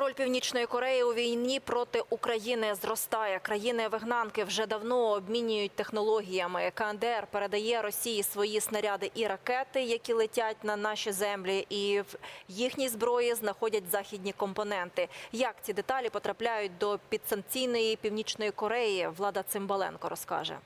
Роль Північної Кореї у війні проти України зростає. Країни-вигнанки вже давно обмінюють технологіями. КНДР передає Росії свої снаряди і ракети, які летять на наші землі, і в їхній зброї знаходять західні компоненти. Як ці деталі потрапляють до підсанкційної Північної Кореї? Влада Цимбаленко розкаже.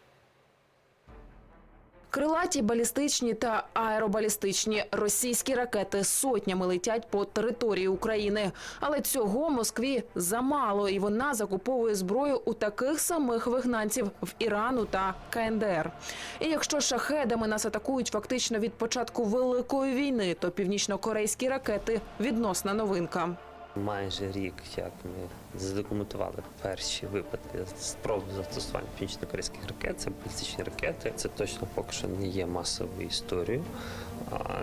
Крилаті, балістичні та аеробалістичні російські ракети сотнями летять по території України. Але цього Москві замало, і вона закуповує зброю у таких самих вигнанців в Ірану та КНДР. І якщо шахедами нас атакують фактично від початку великої війни, то північно-корейські ракети відносна новинка. Майже рік, як ми задокументували перші випадки спроб застосування північно-корейських ракет, це балістичні ракети. Це точно поки що не є масовою історією.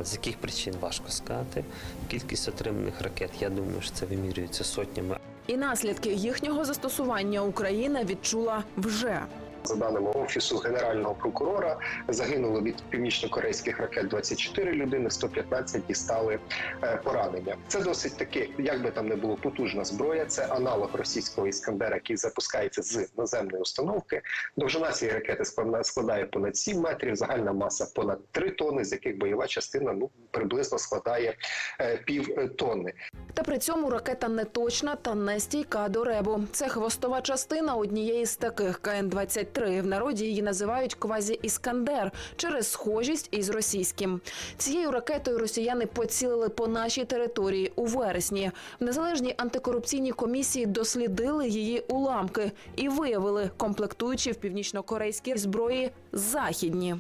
З яких причин важко сказати. Кількість отриманих ракет, я думаю, що це вимірюється сотнями. І наслідки їхнього застосування Україна відчула вже. За даними офісу генерального прокурора, загинуло від північно-корейських ракет 24 людини, 115 дістали е, поранення. Це досить таки, як би там не було потужна зброя. Це аналог російського іскандера, який запускається з наземної установки. Довжина цієї ракети складає понад 7 метрів, загальна маса понад 3 тонни, з яких бойова частина ну приблизно складає е, пів е, тонни. Та при цьому ракета не точна та не стійка до ребу. Це хвостова частина однієї з таких КН-23. В народі її називають квазі-іскандер через схожість із російським. Цією ракетою росіяни поцілили по нашій території у вересні. В незалежній антикорупційній комісії дослідили її уламки і виявили комплектуючі в північно-корейській зброї західні.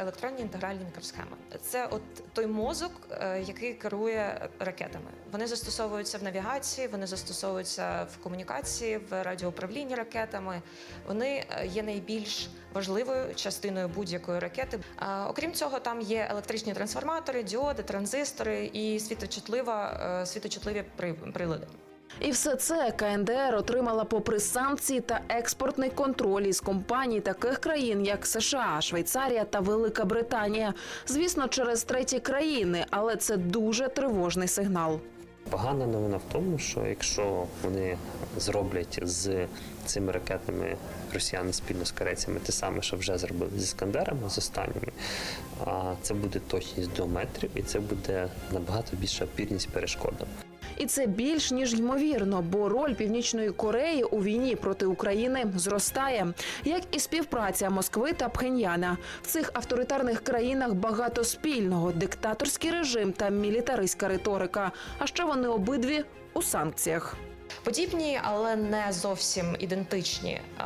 Електронні інтегральні мікросхеми. Це от той мозок, е, який керує ракетами. Вони застосовуються в навігації, вони застосовуються в комунікації, в радіоуправлінні ракетами. Вони е, є найбільш важливою частиною будь-якої ракети. А, Окрім цього, там є електричні трансформатори, діоди, транзистори і світочутлива, е, світочутливі при- прилади. І все це КНДР отримала попри санкції та експортний контроль із компаній таких країн, як США, Швейцарія та Велика Британія. Звісно, через треті країни, але це дуже тривожний сигнал. Погана новина в тому, що якщо вони зроблять з цими ракетами росіяни спільно з корейцями те саме, що вже зробили зі скандерами з останніми, це буде точність до метрів, і це буде набагато більша опірність перешкодам. І це більш ніж ймовірно, бо роль Північної Кореї у війні проти України зростає, як і співпраця Москви та Пхеньяна. В цих авторитарних країнах багато спільного: диктаторський режим та мілітаристська риторика. А ще вони обидві у санкціях. Подібні, але не зовсім ідентичні е,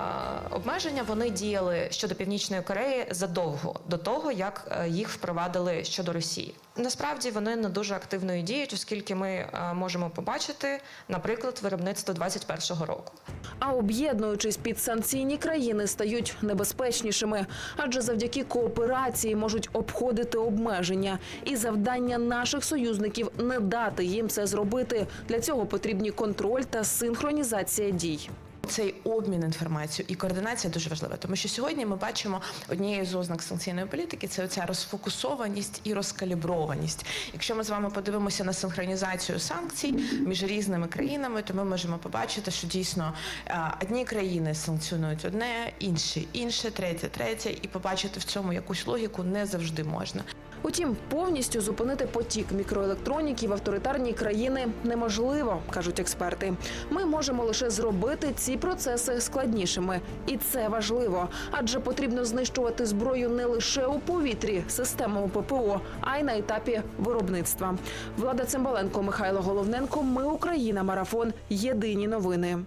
обмеження вони діяли щодо Північної Кореї задовго до того, як е, їх впровадили щодо Росії. Насправді вони не дуже активно діють, оскільки ми е, можемо побачити, наприклад, виробництво 21-го року. А об'єднуючись під санкційні країни стають небезпечнішими, адже завдяки кооперації можуть обходити обмеження. І завдання наших союзників не дати їм це зробити. Для цього потрібні контроль та синхронізація дій. Цей обмін інформацією і координація дуже важлива, тому що сьогодні ми бачимо однією з ознак санкційної політики це оця розфокусованість і розкаліброваність. Якщо ми з вами подивимося на синхронізацію санкцій між різними країнами, то ми можемо побачити, що дійсно е, одні країни санкціонують одне, інші інше, третє, третє, і побачити в цьому якусь логіку не завжди можна. Утім, повністю зупинити потік мікроелектроніки в авторитарні країни неможливо, кажуть експерти. Ми можемо лише зробити ці процеси складнішими, і це важливо, адже потрібно знищувати зброю не лише у повітрі систему ППО, а й на етапі виробництва. Влада Цимбаленко, Михайло Головненко. Ми Україна. Марафон. Єдині новини.